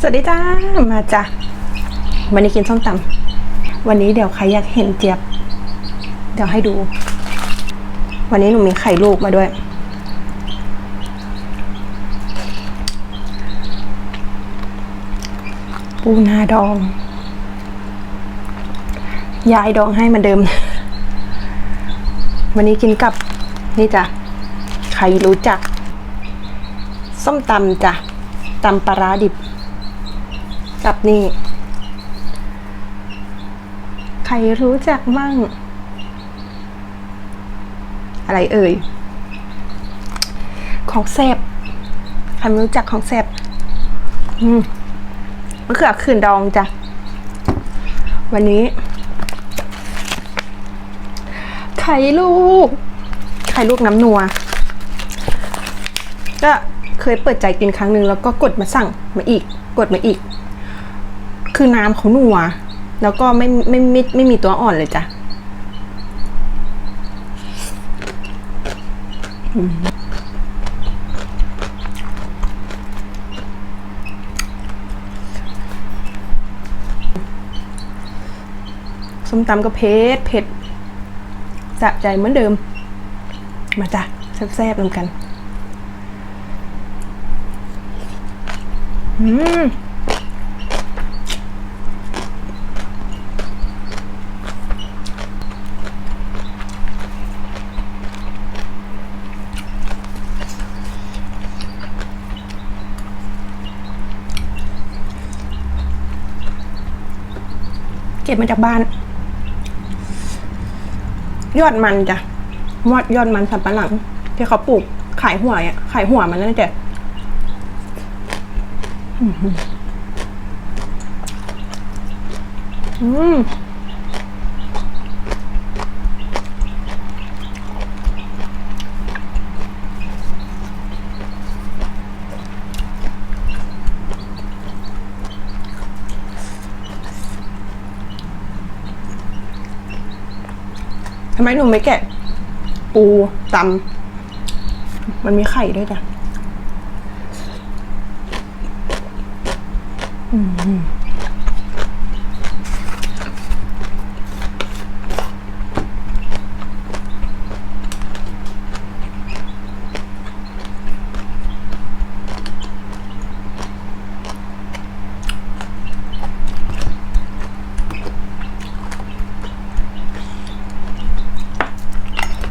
สวัสดีจ้า มาจ้ะ วันนี้กินส้มตำวันนี้เดี๋ยวใครอยากเห็นเจี๊ยบ เดี๋ยวให้ดู วันนี้หนูมีไข่ลูกมาด้วย ปูนาดอง ยายดองให้มือนเดิม วันนี้กินกับ นี่จ้ะ ใครรู้จัก ส้มตำจ้ะตำปลาร้าดิบ กับนี่ ใครรู้จักมั่งอะไรเอ่ย ของแซบใครไม่รู้จักของแซบอืมมะเขือขื่นดองจ้ะ วันนี้ ไข่ลูก ไข่ลูกน้ำนัว ก็เคยเปิดใจกินครั้งหนึ่งแล้วก็กดมาสั่งมาอีก กดมาอีก คือน้ำเขาหนัว แล้วก็ไม่ไม่ไม่ไม่มีตัวอ่อนเลยจ้ะอืมส้มตำก็เผ็ดเผ็ดสะใจเหมือนเดิม มาจ้ะแซ่บๆรวมกัน อืม ก็บมาจากบ้าน ยอดมันจ้ะมอดยอดมันสับปะหลัง ที่เขาปลูกขายหัวอะขายหัวมันนั่นแหละอืม ไมหนูไม่แกะ ปูตำมันมีไข่ด้วยจ้ะ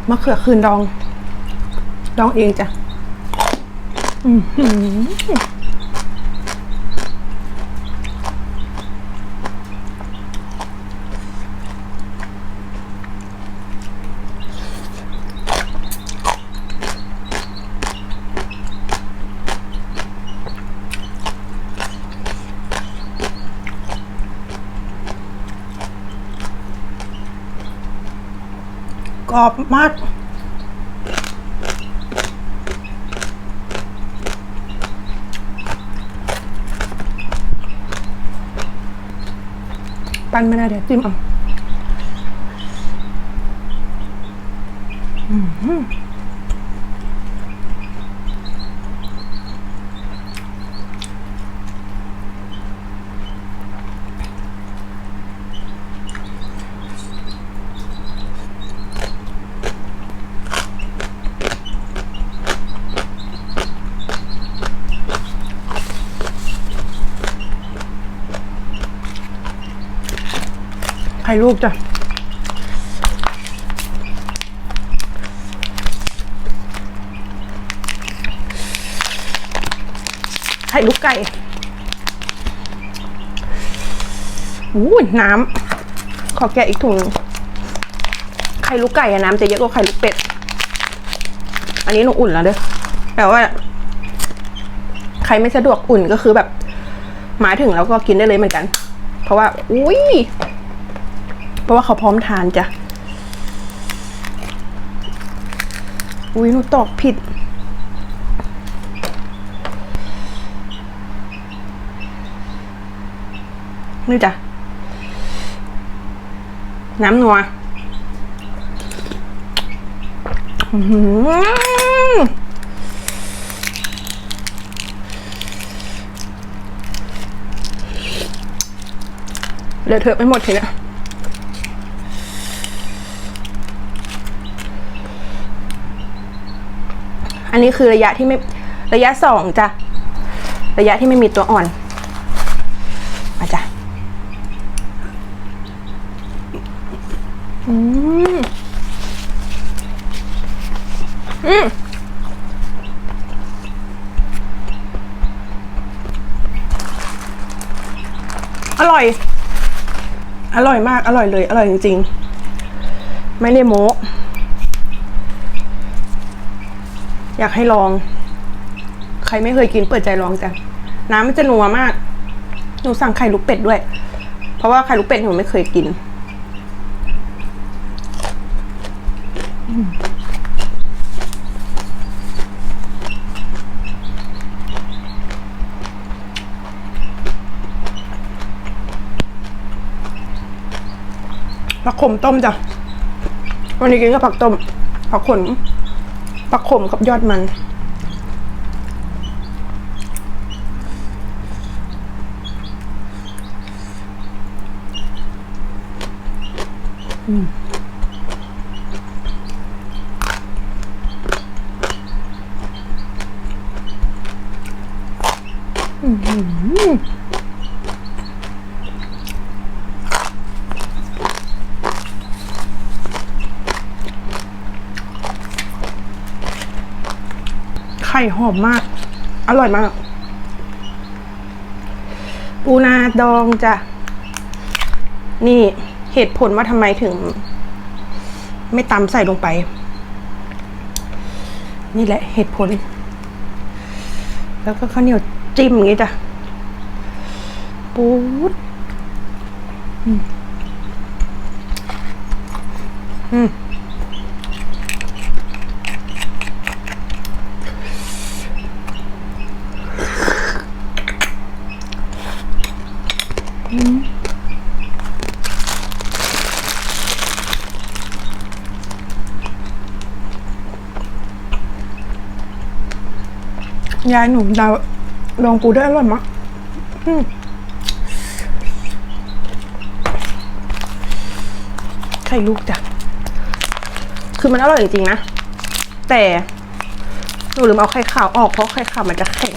มะเขือคืนดอง ดองเองจ้ะ อืม รอบมากปั้นไม่ได้เดี๋ยวจิ้มเอาอื้อ ลูกจ้ะไข่ลูกไก่อู้น้ำ ขอแกะอีกถุง ไข่ลูกไก่อะน้ำจะเยอะกว่าไข่ลูกเป็ด อันนี้หนูอุ่นแล้วเด้อแปลว่า ใครไม่สะดวกอุ่นก็คือแบบมาถึงแล้วก็กินได้เลยเหมือนกัน เพราะว่า อุ้ย เพราะว่าเขาพร้อมทานจ้ะ อุ้ยหนูตอกผิด นี่จ้ะ น้ำนัวอื้อหือเลอะเทอะไปหมดทีเนี้ย อันนี้คือระยะที่ไม่ระยะสองจ้ะ ระยะที่ไม่มีตัวอ่อน มาจ้ะ อืม อืมอร่อย อร่อยมาก อร่อยเลย อร่อยจริงๆ ไม่ได้โม้ อยากให้ลอง ใครไม่เคยกินเปิดใจลองจ้ะน้ำมันจะนัวมาก หนูสั่งไข่ลูกเป็ดด้วย เพราะว่าไข่ลูกเป็ดหนูไม่เคยกิน ผักขมต้มจ้ะ วันนี้กินกับผักต้ม ผักขม ปักขมกับยอดมัน ไข่หอมมาก อร่อยมาก ปูนาดองจ้ะ นี่เหตุผลว่าทำไมถึง ไม่ตำใส่ลงไป นี่แหละเหตุผล แล้วก็ข้าวเหนียวจิ้มอย่างงี้จ้ะ ปูด อืม ยายหนูดาวลองปูได้อร่อยมากอืมไข่ลูกจ้ะ คือมันอร่อยจริงๆนะ แต่หนูลืมเอาไข่ขาวออกเพราะไข่ขาวมันจะแข็ง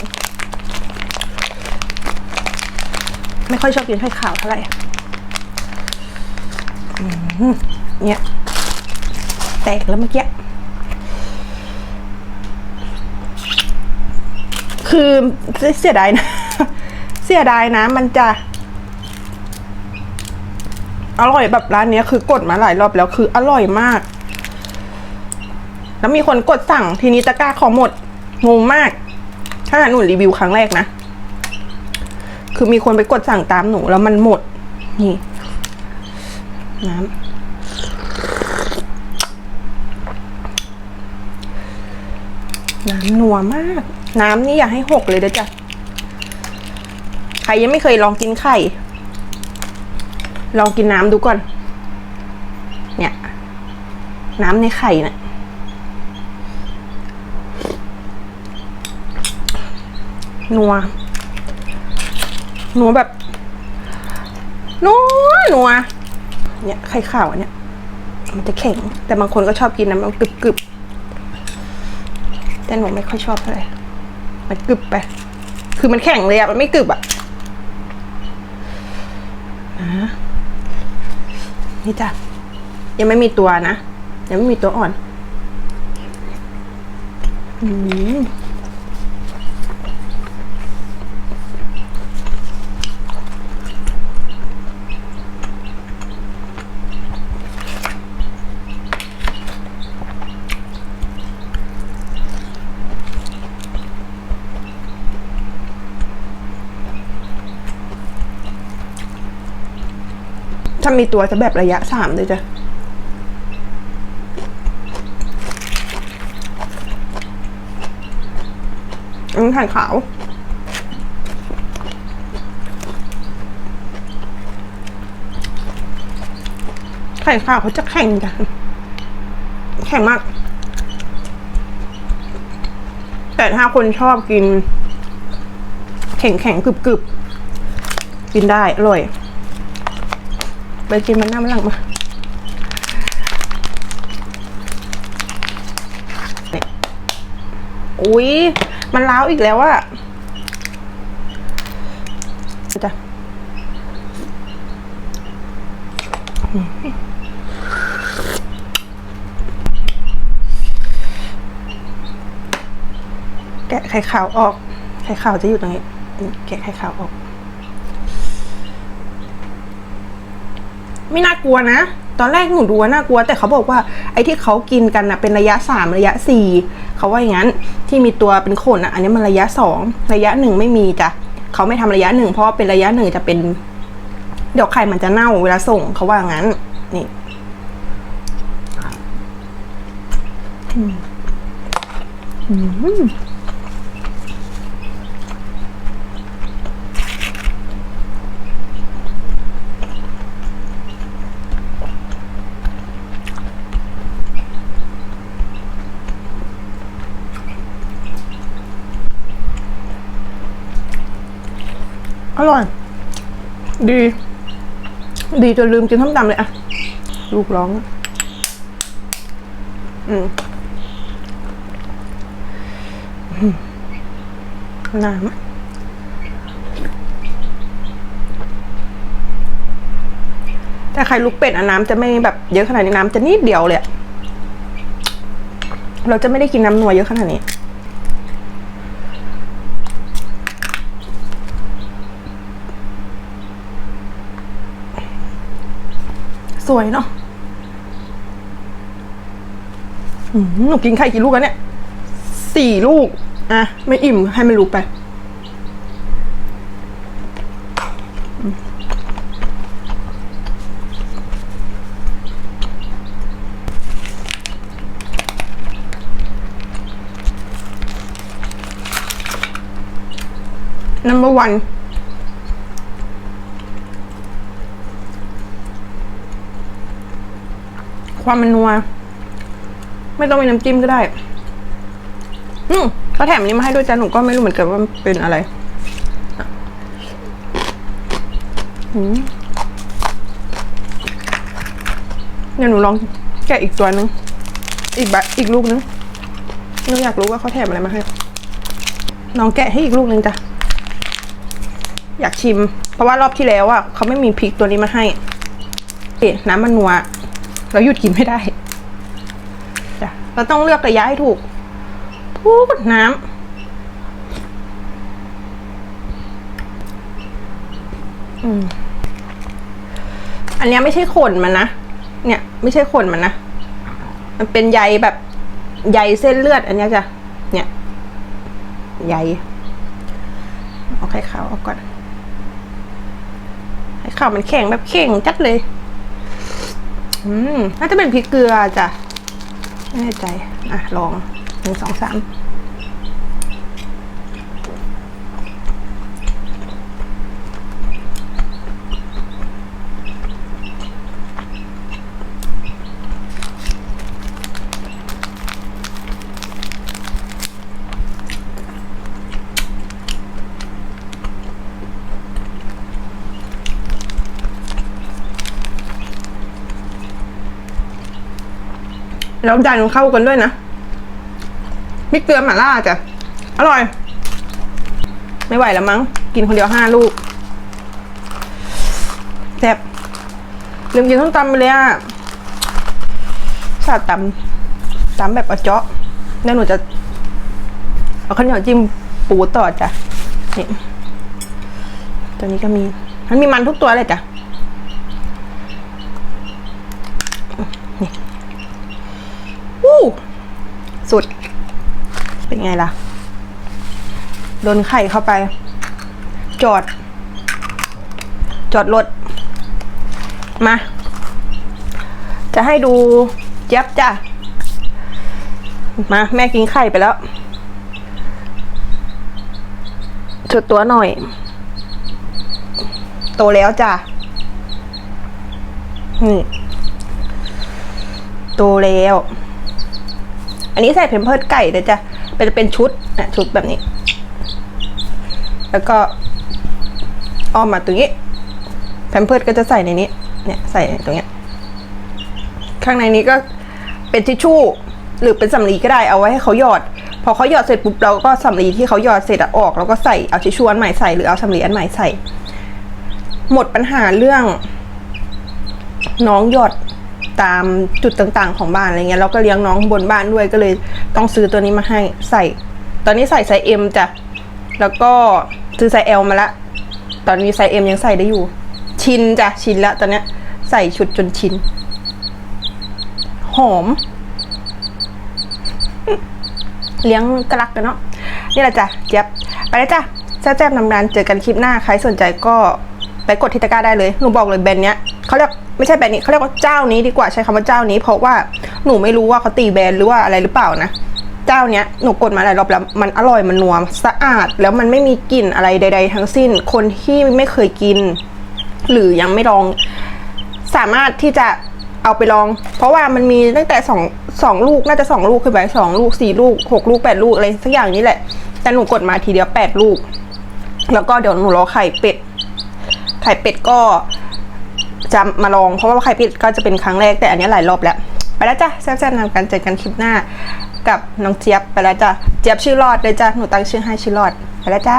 ไม่ค่อยชอบกินไข่ขาวเท่าไหร่เนี่ย แตกแล้วเมื่อกี้ คือเสียดายนะ เสียดายนะ มันจะ อร่อยแบบร้านนี้คือกดมาหลายรอบแล้วคืออร่อยมาก แล้วมีคนกดสั่งทีนี้ตะกร้าของหมดงงมาก ถ้าหนูรีวิวครั้งแรกนะ คือมีคนไปกดสั่งตามหนูแล้วมันหมด นี่ น้ำ น้ำนัวมาก น้ำนี่อย่าให้หกเลยเด้อจ้ะ ใครยังไม่เคยลองกินไข่ ลองกินน้ำดูก่อน เนี่ย น้ำในไข่นะ่ะนัว นัวแบบ นัว นัว เนี่ย ไข่ขาวอันเนี่ย มันจะแข็ง แต่บางคนก็ชอบกินน้ำมันกึบกรึบๆ แต่หนูไม่ค่อยชอบเท่าไหร่มันกึบไป คือมันแข็งเลยอะมันไม่กึบอะอะนี่จ้ะ ยังไม่มีตัวนะ ยังไม่มีตัวอ่อน อืม ถ้ามีตัวจะแบบระยะสามเลยจ้ะอืมไข่ขาวไข่ขาวเขาจะแข็งจ้ะแข็งมาก แต่ถ้าคนชอบกิน แข็งแข็งกรึบกรึบๆกินได้อร่อย ไปกินมันหน้ามันหลังมานี่อุ้ยมันล้าวอีกแล้วอะจ้ะแกะไข่ขาวออก ไข่ขาวจะอยู่ตรงนี้ แกะไข่ขาวออก ไม่น่ากลัวนะ ตอนแรกหนูดูว่าน่ากลัว แต่เขาบอกว่าไอ้ที่เขากินกันนะเป็นระยะสามระยะสี่เขาว่าอย่างนั้นที่มีตัวเป็นขนอะอันนี้มันระยะสองระยะหนึ่งไม่มีจ้ะเขาไม่ทำระยะหนึ่งเพราะเป็นระยะหนึ่งจะเป็น เดี๋ยวไข่มันจะเน่าเวลาส่งเขาว่าอย่างนั้น นี่อืมอืม ดี ดีจนลืมกินส้มตำเลยอะลูกร้อง อืมน้ำแต่ไข่ลูกเป็ดอะน้ำจะไม่แบบเยอะขนาดนี้น้ำจะนิดเดียวเลยเราจะไม่ได้กินน้ำนัวเยอะขนาดนี้ สวยเนาะหนูกินไข่กี่ลูกแล้วเนี่ยสี่ลูก อะ ไม่อิ่มให้มันรู้ไป number one ความมันนัว ไม่ต้องมีน้ำจิ้มก็ได้ อืมเขาแถมอันนี้มาให้ด้วยจ้ะหนูก็ไม่รู้เหมือนกันว่าเป็นอะไรเดี๋ยวหนูลองแกะอีกตัวนึง อีกแบบอีกลูกนึงหนูอยากรู้ว่าเขาแถมอะไรมาให้น้องแกะให้อีกลูกนึงจ้ะอยากชิม เพราะว่ารอบที่แล้วอะเขาไม่มีพริกตัวนี้มาให้น้ำมันนัว เราหยุดกินไม่ได้จ้ะเราต้องเลือกระยะให้ถูกพูดน้ำอันนี้ไม่ใช่ขนมันนะ เนี่ย ไม่ใช่ขนมันนะ มันเป็นใยแบบใยเส้นเลือด อันนี้จ้ะ เนี่ย ใย เอาไข่ขาวออกก่อน ไข่ขาวมันแข็งแบบแข็งจัดเลย อืมน่าจะเป็นพริกเกลือจ้ะไม่แน่ใจ อะ ลองหนึ่งสองสาม แล้วดันเข้ากันด้วยนะพริกเกลือหม่าล่าจ้ะ อร่อย ไม่ไหวแล้วมั้ง กินคนเดียวห้าลูกแซ่บลืมกินส้มตำไปเลยอะชาติตำตำแบบอเจาะแล้วหนูจะ เอาข้าวเหนียวจิ้มปูต่อจ้ะนี่ตัวนี้ก็มี มันมีมันทุกตัวเลยจ้ะ วู้ สุด เป็นไงล่ะ โดนไข่เข้าไป จอด จอดรถ มา จะให้ดูเจ็บจ้ะ มา แม่กินไข่ไปแล้วชุดตัวหน่อย โตแล้วจ้ะ นี่ โตแล้ว นนี้ใส่เพมเพิร์ดไก่เดี๋ยวจะเป็นเป็นชุดนะชุดแบบนี้ แล้วก็อ้อมมาตรงนี้แพมเพิร์ดก็จะใส่ในนี้ เนี่ยใส่ตรงเนี้ยข้างในนี้ก็เป็นทิชชู่หรือเป็นสำลีก็ได้เอาไว้ให้เขาหยอด พอเขาหยอดเสร็จปุ๊บเราก็สำลีที่เขาหยอดเสร็จอะออกแล้วก็ใส่เอาทิชชู่อันใหม่ใส่หรือเอาสำลีอันใหม่ใส่ หมดปัญหาเรื่อง น้องหยอด ตามจุดต่างๆ ของบ้านอะไรเงี้ยเราก็เลี้ยงน้องบนบ้านด้วยก็เลยต้องซื้อตัวนี้มาให้ใส่ ตอนนี้ใส่ไซส์ M จ้ะแล้วก็ซื้อไซส์ L มาละตอนนี้ไซส์ M ยังใส่ได้อยู่ ชินจ้ะชินแล้วตอนเนี้ยใส่ชุดจนชินหอม เลี้ยงกระลักกันเนาะนี่แหละจ้ะเจี๊ยบไปแล้วจ้ะแซ่บๆนำนานเจอกันคลิปหน้าใครสนใจก็ไปกดที่ตะกร้าได้เลยหนูบอกเลยแบรนด์เนี้ยเขาเรียก ไม่ใช่แบรนด์นี้เขาเรียกว่าเจ้านี้ดีกว่าใช้คำว่าเจ้านี้ เพราะว่าหนูไม่รู้ว่าเขาตีแบรนด์หรือว่าอะไรหรือเปล่านะ เจ้าเนี้ยหนูกดมาหลายรอบแล้วมันอร่อยมันนัวสะอาดแล้วมันไม่มีกลิ่นอะไรใด ๆ ทั้งสิ้นคนที่ไม่เคยกิน หรือยังไม่ลอง สามารถที่จะเอาไปลอง เพราะว่ามันมีตั้งแต่สองสองลูกน่าจะสองลูกขึ้นไปสองลูกสี่ลูกหกลูกแปดลูกอะไรสักอย่างนี้แหละ แต่หนูกดมาทีเดียวแปดลูก แล้วก็เดี๋ยวหนูรอไข่เป็ด ไข่เป็ดก็ จะมาลอง เพราะว่าไข่ปิดก็จะเป็นครั้งแรกแต่อันนี้หลายรอบแล้ว ไปแล้วจ้ะแซ่บๆนำกันเจอกันคลิปหน้า กับน้องเจี๊ยบไปแล้วจ้ะเจี๊ยบชื่อรอดเลยจ้ะหนูตั้งชื่อให้ชื่อรอดไปแล้วจ้า